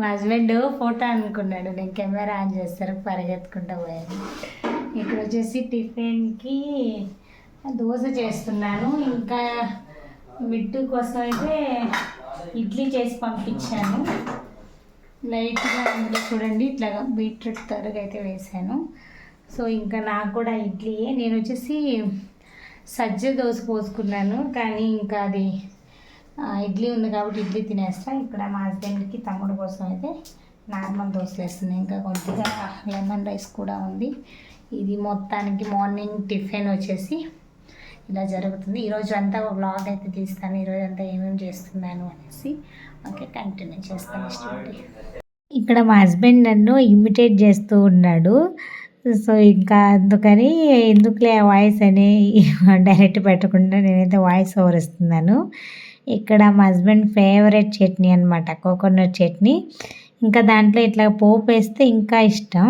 మా husband photo అనుకున్నాడు నేను కెమెరా ఆన్ చేస్తారు పరిగెత్తుకుంటూ పోయాను. ఇక్కడ వచ్చేసి టిఫిన్కి దోశ చేస్తున్నాను ఇంకా మిట్టు కోసం అయితే ఇడ్లీ చేసి పంపించాను. లైట్గా అందులో చూడండి ఇట్లా బీట్రూట్ తరుగు అయితే వేసాను. సో ఇంకా నాకు కూడా ఇడ్లీయే. నేను వచ్చేసి సజ్జ దోశ పోసుకున్నాను కానీ ఇంకా అది ఇడ్లీ ఉంది కాబట్టి ఇడ్లీ తినేస్తా. ఇక్కడ మా హస్బెండ్కి తమ్ముడు కోసం అయితే నార్మల్ దోశ వేస్తున్నాయి ఇంకా కొద్దిగా లెమన్ రైస్ కూడా ఉంది. ఇది మొత్తానికి మార్నింగ్ టిఫిన్ వచ్చేసి ఇలా జరుగుతుంది. ఈరోజు అంతా ఒక బ్లాగ్ అయితే తీస్తాను. ఈరోజు అంతా ఏమేమి చేస్తున్నాను అనేసి ఓకే కంటిన్యూ చేస్తాను ఇష్టపడి. ఇక్కడ మా హస్బెండ్ నన్ను ఇమిటేట్ చేస్తూ ఉన్నాడు. సో ఇంకా అందుకని ఎందుకులే ఆ వాయిస్ అని డైరెక్ట్ పెట్టకుండా నేనైతే వాయిస్ ఓవర్ ఇస్తున్నాను. ఇక్కడ మా హస్బెండ్ ఫేవరెట్ చట్నీ అనమాట కోకోనట్ చట్నీ. ఇంకా దాంట్లో ఇట్లా పోపు వేస్తే ఇంకా ఇష్టం.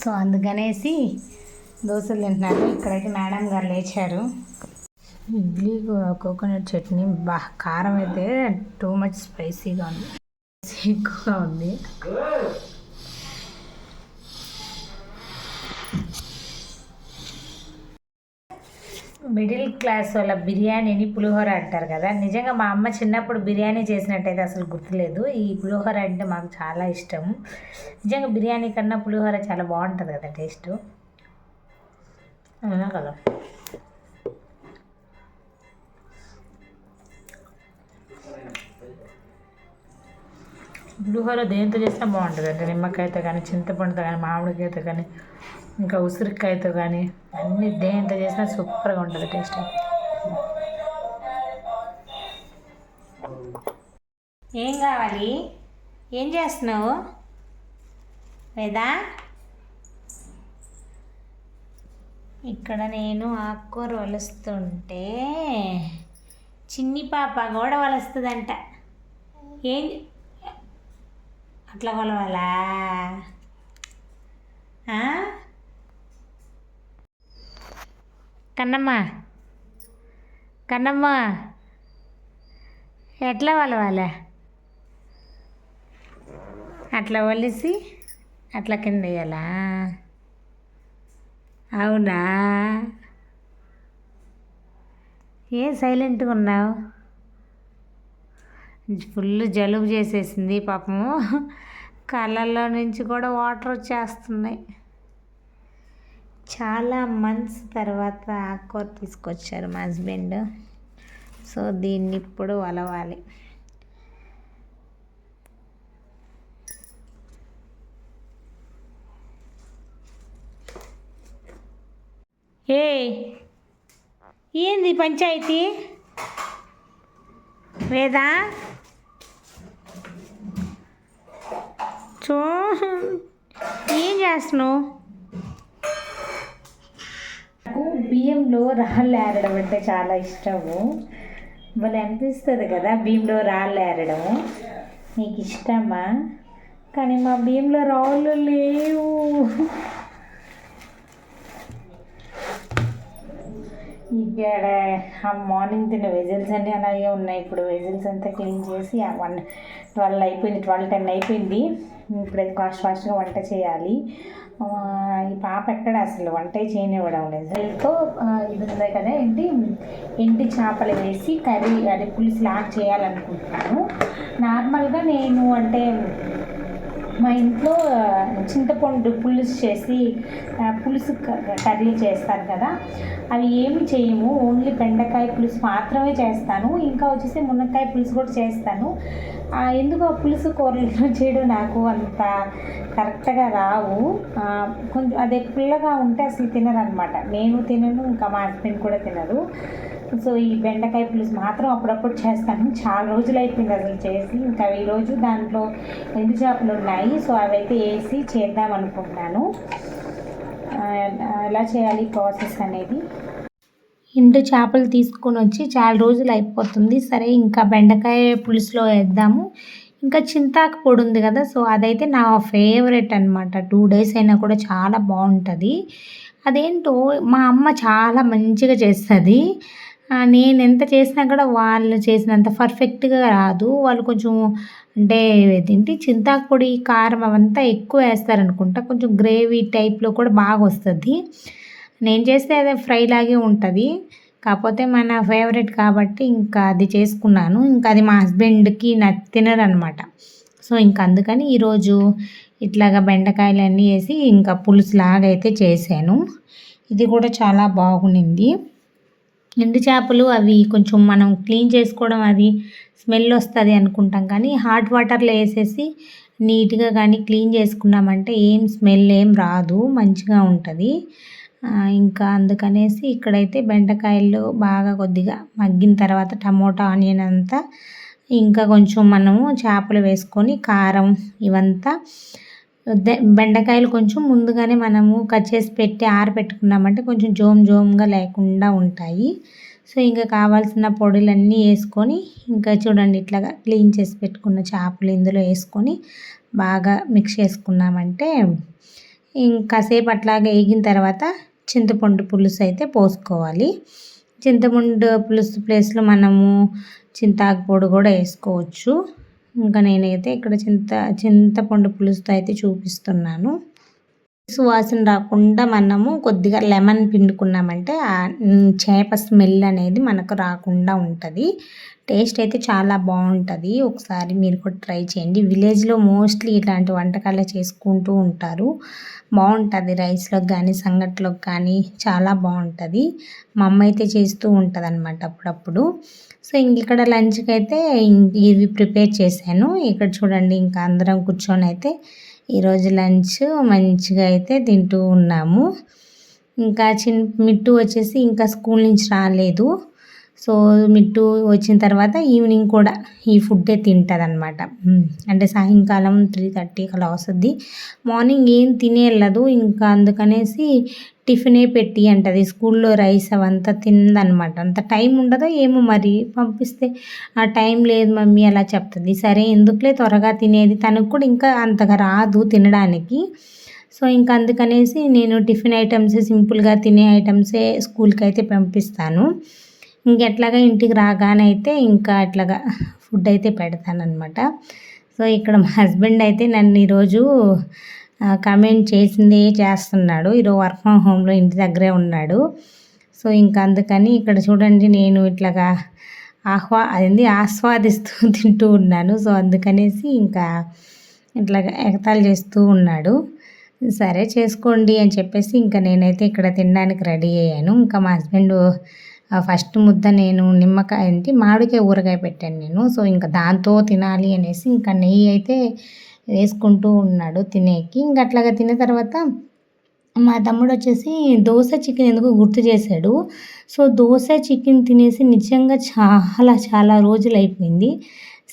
సో అందుకనేసి దోశలు తింటున్నాను. ఇక్కడైతే మేడం గారు లేచారు. ఇడ్లీ కోకోనట్ చట్నీ బా కారం అయితే టూ మచ్ స్పైసీగా ఉంది. ఎక్కువగా ఉంది. మిడిల్ క్లాస్ వాళ్ళ బిర్యానీని పులిహోర అంటారు కదా. నిజంగా మా అమ్మ చిన్నప్పుడు బిర్యానీ చేసినట్టయితే అసలు గుర్తులేదు. ఈ పులిహోర అంటే మాకు చాలా ఇష్టం. నిజంగా బిర్యానీ కన్నా పులిహోర చాలా బాగుంటుంది కదా టేస్ట్. అవునా కదా? పులిహోర దేంతో చేసినా బాగుంటుంది అంటే నిమ్మకాయతో కానీ చింతపండుతో కానీ మామిడికాయతో కానీ ఇంకా ఉసిరికాయతో కానీ అన్ని దేంతో చేసినా సూపర్గా ఉంటుంది టేస్ట్. ఏం కావాలి? ఏం చేస్తున్నావు? లేదా ఇక్కడ నేను ఆకుకూర వలుస్తుంటే చిన్ని పాప కూడా వలుస్తుందంట. ఏం అట్లా కొలవాలా? కన్నమ్మ. కన్నమ్మ. ఎట్లా కొలవాలా? అట్లా వలిసి అట్లా కింద వేయాలా? అవునా? ఏ సైలెంట్గా ఉన్నావు? ఫుల్ జలుబు చేసేసింది పాపము. కళ్ళల్లో నుంచి కూడా వాటర్ వచ్చేస్తున్నాయి. చాలా మంత్స్ తర్వాత ఆకుకూర తీసుకొచ్చారు మా హస్బెండ్. సో దీన్ని ఇప్పుడు వలవాలి. ఏ ఏంది పంచాయతీ? వేదా? చూ ఏం చేస్తున్నావు? నాకు బియ్యంలో రాళ్ళు ఏరడం అంటే చాలా ఇష్టము. భలే అనిపిస్తుంది కదా బియ్యంలో రాళ్ళు ఏరడము నీకు ఇష్టమా? కానీ మా బియ్యంలో రాళ్ళు లేవు. ఇక్కడ ఆ మార్నింగ్ తిన్న వెజిల్స్ అన్నీ అలాగే ఉన్నాయి. ఇప్పుడు వెజిల్స్ అంతా క్లీన్ చేసి ఆ వన్ ట్వెల్వ్ అయిపోయింది. ట్వెల్వ్ టెన్ అయిపోయింది. ఇప్పుడు ఫాస్ట్ ఫాస్ట్గా వంట చేయాలి. ఈ పాప ఎక్కడ అసలు? వంట చేయనివ్వడం లేదు. వీళ్ళతో ఇది ఉంది కదా ఏంటి? ఎండి చేపలు వేసి కర్రీ అది పులుసు లాగ్ చేయాలనుకుంటున్నాను. నార్మల్గా నేను అంటే మా ఇంట్లో చింతపండు పులుసు చేసి పులుసు కర్రీ చేస్తారు కదా. అవి ఏమి చేయము ఓన్లీ బెండకాయ పులుసు మాత్రమే చేస్తాను. ఇంకా వచ్చేసి మునక్కాయ పులుసు కూడా చేస్తాను. ఎందుకు ఆ పులుసు కూరలు చేయడం నాకు అంత కరెక్ట్గా రావు. కొంచెం అదే పుల్లగా ఉంటే అసలు తినరు అనమాట నేను తినను ఇంకా మా హస్బెండ్ కూడా తినరు. సో ఈ బెండకాయ పులుసు మాత్రం అప్పుడప్పుడు చేస్తాను. చాలా రోజులు అయిపోయింది అసలు చేసి. ఇంకా ఈరోజు దాంట్లో ఎండు చేపలు ఉన్నాయి. సో అవైతే వేసి చేద్దాం అనుకుంటున్నాను. ఎలా చేయాలి ప్రాసెస్ అనేది? ఎండు చేపలు తీసుకొని వచ్చి చాలా రోజులు అయిపోతుంది. సరే ఇంకా బెండకాయ పులుసులో వేద్దాము. ఇంకా చింతాకు పొడి ఉంది కదా సో అదైతే నా ఫేవరెట్ అనమాట టూ డేస్ అయినా కూడా చాలా బాగుంటుంది. అదేంటో మా అమ్మ చాలా మంచిగా చేస్తుంది. నేను ఎంత చేసినా కూడా వాళ్ళు చేసినంత పర్ఫెక్ట్గా రాదు. వాళ్ళు కొంచెం అంటే ఏంటి చింతాకు పొడి కారం అవంతా ఎక్కువ వేస్తారనుకుంటా. కొంచెం గ్రేవీ టైప్లో కూడా బాగా వస్తుంది. నేను చేస్తే అదే ఫ్రై లాగే ఉంటుంది. కాకపోతే మన ఫేవరెట్ కాబట్టి ఇంకా అది చేసుకున్నాను. ఇంకా అది మా హస్బెండ్కి తినరనమాట. సో ఇంకా అందుకని ఈరోజు ఇట్లాగా బెండకాయలు అన్నీ వేసి ఇంకా పులుసు లాగా అయితే చేశాను. ఇది కూడా చాలా బాగుండింది. ఎండు చేపలు అవి కొంచెం మనం క్లీన్ చేసుకోవడం అది స్మెల్ వస్తుంది అనుకుంటాం. కానీ హాట్ వాటర్లో వేసేసి నీట్గా కానీ క్లీన్ చేసుకున్నామంటే ఏం స్మెల్ ఏం రాదు మంచిగా ఉంటుంది. ఇంకా అందుకనేసి ఇక్కడైతే బెండకాయలు బాగా కొద్దిగా మగ్గిన తర్వాత టమోటా ఆనియన్ అంతా ఇంకా కొంచెం మనము చేపలు వేసుకొని కారం ఇవంతా బెండకాయలు కొంచెం ముందుగానే మనము కట్ చేసి పెట్టి ఆరబెట్టుకున్నామంటే కొంచెం జోమ్ జోమ్గా లేకుండా ఉంటాయి. సో ఇంకా కావాల్సిన పొడులన్నీ వేసుకొని ఇంకా చూడండి ఇట్లాగా క్లీన్ చేసి పెట్టుకున్న చేపలు ఇందులో వేసుకొని బాగా మిక్స్ చేసుకున్నామంటే ఇంకాసేపు అట్లాగా వేగిన తర్వాత చింతపండు పులుసు అయితే పోసుకోవాలి. చింతపండు పులుసు ప్లేస్లో మనము చింతాకు పొడి కూడా వేసుకోవచ్చు. ఇంకా నేనైతే ఇక్కడ చింత చింతపండు పులుసుతో అయితే చూపిస్తున్నాను. సువాసన రాకుండా మనము కొద్దిగా లెమన్ పిండుకున్నామంటే ఆ చేప స్మెల్ అనేది మనకు రాకుండా ఉంటుంది. టేస్ట్ అయితే చాలా బాగుంటుంది. ఒకసారి మీరు కూడా ట్రై చేయండి. విలేజ్లో మోస్ట్లీ ఇలాంటి వంటకాలు చేసుకుంటూ ఉంటారు. బాగుంటుంది రైస్లోకి కానీ సంగట్లోకి కానీ చాలా బాగుంటుంది. మా అమ్మ అయితే చేస్తూ ఉంటుంది అనమాట అప్పుడప్పుడు. సో ఇక్కడ లంచ్కి అయితే ఇవి ప్రిపేర్ చేశాను. ఇక్కడ చూడండి ఇంకా అందరం కూర్చొని అయితే ఈరోజు లంచ్ మంచిగా అయితే తింటూ ఉన్నాము. ఇంకా చిన్ మిట్టు వచ్చేసి ఇంకా స్కూల్ నుంచి రాలేదు. సో మిట్టు వచ్చిన తర్వాత ఈవినింగ్ కూడా ఈ ఫుడ్డే తింటుంది అనమాట అంటే సాయంకాలం త్రీ థర్టీకి అలా వస్తుంది. మార్నింగ్ ఏం తినేయలేదు ఇంకా అందుకనేసి టిఫినే పెట్టి అంటది. స్కూల్లో రైస్ అవంతా తిందనమాట అంత టైం ఉండదో ఏమో మరి. పంపిస్తే ఆ టైం లేదు మమ్మీ అలా చెప్తుంది. సరే ఎందుకులే త్వరగా తినేది? తనకు కూడా ఇంకా అంతగా రాదు తినడానికి. సో ఇంకా అందుకనేసి నేను టిఫిన్ ఐటమ్స్ సింపుల్గా తినే ఐటమ్సే స్కూల్కి అయితే పంపిస్తాను. ఇంకెట్లాగా ఇంటికి రాగానే అయితే ఇంకా అట్లాగా ఫుడ్ అయితే పెడతానమాట సో ఇక్కడ మా హస్బెండ్ అయితే నన్ను ఈరోజు కమెంట్ చేసింది చేస్తున్నాడు. ఈరోజు వర్క్ ఫ్రమ్ హోమ్లో ఇంటి దగ్గరే ఉన్నాడు. సో ఇంకా అందుకని ఇక్కడ చూడండి నేను ఇట్లాగా ఆహ్వా అదేంది? ఆస్వాదిస్తూ తింటూ ఉన్నాను. సో అందుకనేసి ఇంకా ఇట్లాగా ఎగతాలు చేస్తూ ఉన్నాడు. సరే చేసుకోండి అని చెప్పేసి ఇంకా నేనైతే ఇక్కడ తినడానికి రెడీ అయ్యాను. ఇంకా మా హస్బెండ్ ఫస్ట్ ముద్ద నేను నిమ్మకాయ ఏంటి మామిడికాయ ఊరగాయ పెట్టాను నేను. సో ఇంకా దాంతో తినాలి అనేసి ఇంకా నెయ్యి అయితే వేసుకుంటూ ఉన్నాడు తినేకి. ఇంకా అట్లాగా తిన్న తర్వాత మా తమ్ముడు వచ్చేసి దోశ చికెన్ ఎందుకు గుర్తు చేశాడు. సో దోశ చికెన్ తినేసి నిజంగా చాలా చాలా రోజులు అయిపోయింది.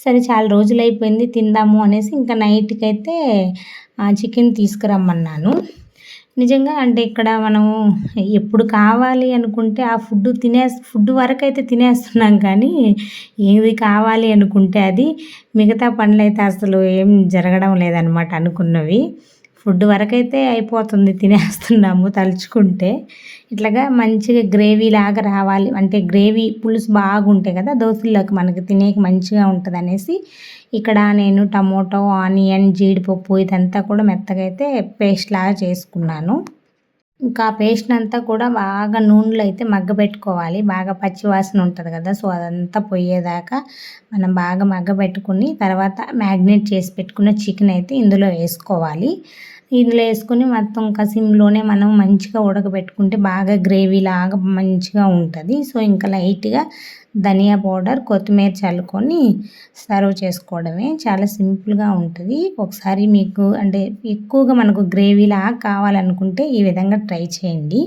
సరే చాలా రోజులు అయిపోయింది తిందాము అనేసి ఇంకా నైట్కి అయితే చికెన్ తీసుకురమ్మన్నాను. నిజంగా అంటే ఇక్కడ మనము ఎప్పుడు కావాలి అనుకుంటే ఆ ఫుడ్ తినే ఫుడ్ వరకు అయితే తినేస్తున్నాం కానీ ఏది కావాలి అనుకుంటే అది మిగతా పనులు అయితే అసలు ఏం జరగడం లేదనమాట అనుకున్నవి. ఫుడ్ వరకైతే అయిపోతుంది తినేస్తున్నాము తలుచుకుంటే. ఇట్లాగా మంచిగా గ్రేవీ లాగా రావాలి. అంటే గ్రేవీ పులుసు బాగుంటాయి కదా దోశల్లోకి మనకి తినేకి మంచిగా ఉంటుంది అనేసి ఇక్కడ నేను టమోటో ఆనియన్ జీడిపప్పు ఇదంతా కూడా మెత్తగా అయితే పేస్ట్ లాగా చేసుకున్నాను. ఇంకా పేస్ట్ అంతా కూడా బాగా నూనెలో అయితే మగ్గబెట్టుకోవాలి. బాగా పచ్చివాసన ఉంటుంది కదా సో అదంతా పోయేదాకా మనం బాగా మగ్గబెట్టుకుని తర్వాత మ్యాగ్నేట్ చేసి పెట్టుకున్న చికెన్ అయితే ఇందులో వేసుకోవాలి. ఇందులో వేసుకొని మొత్తం ఇంకా సిమ్లోనే మనం మంచిగా ఉడకబెట్టుకుంటే బాగా గ్రేవీ లాగా మంచిగా ఉంటుంది. సో ఇంకా లైట్గా ధనియా పౌడర్ కొత్తిమీర చల్లుకొని సర్వ్ చేసుకోవడమే చాలా సింపుల్గా ఉంటుంది. ఒకసారి మీకు అంటే ఎక్కువగా మనకు గ్రేవీలా కావాలనుకుంటే ఈ విధంగా ట్రై చేయండి.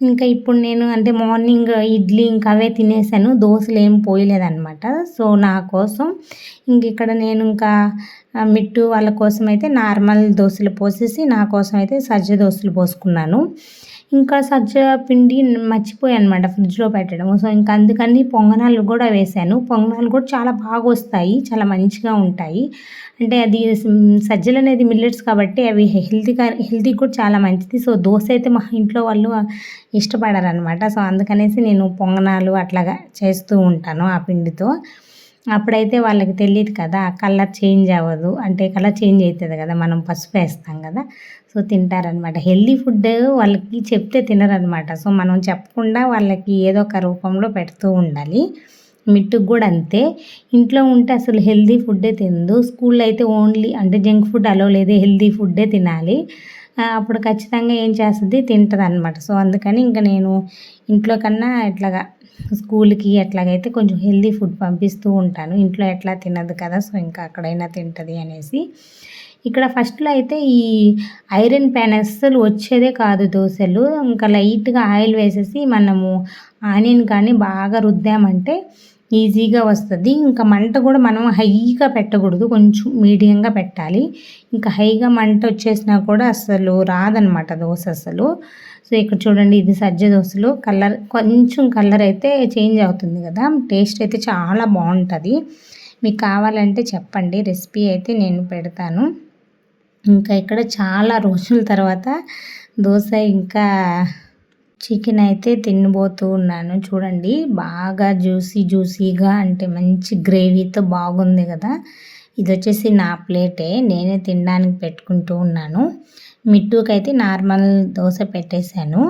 ఇంకా ఇప్పుడు నేను అంటే మార్నింగ్ ఇడ్లీ ఇంకా అవే తినేసాను. దోశలు ఏం పోయలేదనమాట సో నా కోసం ఇంక ఇక్కడ నేను ఇంకా మిట్టు వాళ్ళ కోసం అయితే నార్మల్ దోశలు పోసేసి నా కోసం అయితే సజ్జ దోశలు పోసుకున్నాను. ఇంకా సజ్జ పిండి మర్చిపోయాను అనమాట ఫ్రిడ్జ్లో పెట్టడం సో ఇంకా అందుకని పొంగనాలు కూడా వేశాను పొంగనాలు కూడా చాలా బాగా వస్తాయి. చాలా మంచిగా ఉంటాయి. అంటే అది సజ్జలు అనేది మిల్లెట్స్ కాబట్టి అవి హెల్తీగా హెల్తీ కూడా చాలా మంచిది. సో దోశ అయితే మా ఇంట్లో వాళ్ళు ఇష్టపడారనమాట సో అందుకనేసి నేను పొంగనాలు అట్లాగా చేస్తూ ఉంటాను ఆ పిండితో. అప్పుడైతే వాళ్ళకి తెలియదు కదా కలర్ చేంజ్ అవ్వదు. అంటే కలర్ చేంజ్ అవుతుంది కదా మనం పసుపు వేస్తాం కదా. సో తింటారనమాట హెల్దీ ఫుడ్ వాళ్ళకి చెప్తే తినరనమాట సో మనం చెప్పకుండా వాళ్ళకి ఏదో ఒక రూపంలో పెడుతూ ఉండాలి. మిట్టుకు కూడా అంతే. ఇంట్లో ఉంటే అసలు హెల్దీ ఫుడ్డే తిందు స్కూల్లో అయితే ఓన్లీ అంటే జంక్ ఫుడ్ అలో లేదే. హెల్దీ ఫుడ్డే తినాలి. అప్పుడు ఖచ్చితంగా ఏం చేస్తుంది? తింటుంది అనమాట సో అందుకని ఇంకా నేను ఇంట్లో కన్నా ఇట్లాగా స్కూల్కి అట్లాగైతే కొంచెం హెల్దీ ఫుడ్ పంపిస్తూ ఉంటాను. ఇంట్లో ఎట్లా తినదు కదా? సో ఇంకా అక్కడైనా తింటుంది అనేసి. ఇక్కడ ఫస్ట్లో అయితే ఈ ఐరన్ ప్యాన్ అస్సలు వచ్చేదే కాదు దోశలు. ఇంకా లైట్గా ఆయిల్ వేసేసి మనము ఆనియన్ కానీ బాగా రుద్దామంటే ఈజీగా వస్తుంది. ఇంకా మంట కూడా మనం హైగా పెట్టకూడదు. కొంచెం మీడియంగా పెట్టాలి. ఇంకా హైగా మంట వచ్చేసినా కూడా అసలు రాదనమాట దోశ అసలు సో ఇక్కడ చూడండి ఇది సజ్జ దోశలు. కలర్ కొంచెం కలర్ అయితే చేంజ్ అవుతుంది కదా. టేస్ట్ అయితే చాలా బాగుంటుంది. మీకు కావాలంటే చెప్పండి. రెసిపీ అయితే నేను పెడతాను. ఇంకా ఇక్కడ చాలా రోజుల తర్వాత దోశ ఇంకా చికెన్ అయితే తినబోతూ ఉన్నాను. చూడండి బాగా జ్యూసీ జ్యూసీగా అంటే మంచి గ్రేవీతో బాగుంది కదా. ఇది వచ్చేసి నా ప్లేటే నేనే తినడానికి పెట్టుకుంటూ ఉన్నాను. మిట్టుకైతే నార్మల్ దోశ పెట్టేశాను.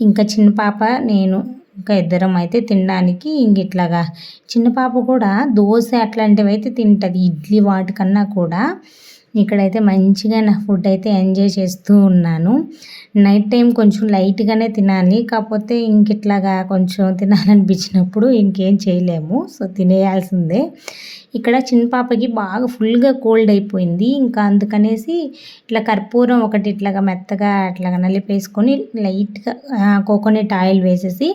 ఇంకా చిన్న పాప నేను ఇంకా ఇద్దరం అయితే తినడానికి ఇంక ఇట్లాగా. చిన్న పాప కూడా దోశ అట్లాంటివి అయితే తింటుంది ఇడ్లీ వాటికన్నా కూడా. ఇక్కడైతే మంచిగా నా ఫుడ్ అయితే ఎంజాయ్ చేస్తూ ఉన్నాను. నైట్ టైం కొంచెం లైట్గానే తినాలి. కాకపోతే ఇంక ఇట్లాగా కొంచెం తినాలనిపించినప్పుడు ఇంకేం చేయలేము. సో తినేయాల్సిందే. ఇక్కడ చిన్న పాపకి బాగా ఫుల్గా కోల్డ్ అయిపోయింది. ఇంకా అందుకనేసి ఇట్లా కర్పూరం ఒకటి ఇట్లాగా మెత్తగా అట్లాగా నలిపేసుకొని లైట్గా కోకోనట్ ఆయిల్ వేసేసి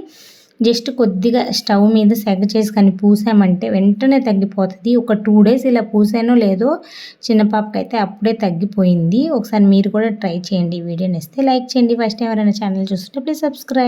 జస్ట్ కొద్దిగా స్టవ్ మీద సెగ చేసుకొని పూసామంటే వెంటనే తగ్గిపోతుంది. ఒక టూ డేస్ ఇలా పూసానో లేదో చిన్నపాపకి అయితే అప్పుడే తగ్గిపోయింది. ఒకసారి మీరు కూడా ట్రై చేయండి. వీడియోని ఇస్తే లైక్ చేయండి. ఫస్ట్ ఎవరైనా ఛానల్ చూస్తుంటే ప్లీజ్ సబ్స్క్రైబ్.